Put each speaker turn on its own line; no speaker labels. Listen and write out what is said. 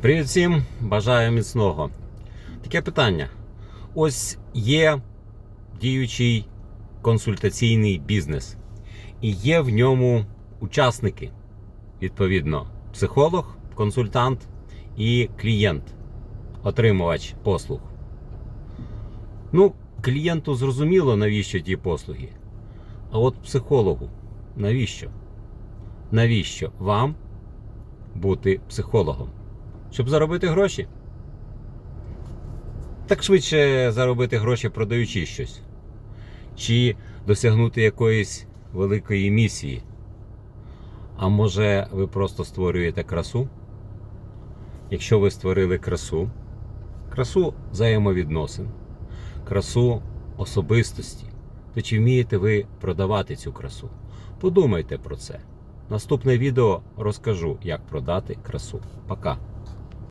Привіт всім, бажаю міцного. Таке питання. Ось є діючий консультаційний бізнес, і є в ньому учасники, відповідно, психолог, консультант і клієнт, отримувач послуг. Ну, клієнту зрозуміло, навіщо ті послуги. А от психологу, навіщо? Навіщо вам бути психологом? Щоб заробити гроші? Так швидше заробити гроші, продаючи щось. Чи досягнути якоїсь великої місії. А може, ви просто створюєте красу? Якщо ви створили красу, красу взаємовідносин, красу особистості, то чи вмієте ви продавати цю красу? Подумайте про це. Наступне відео розкажу, як продати красу. Пока.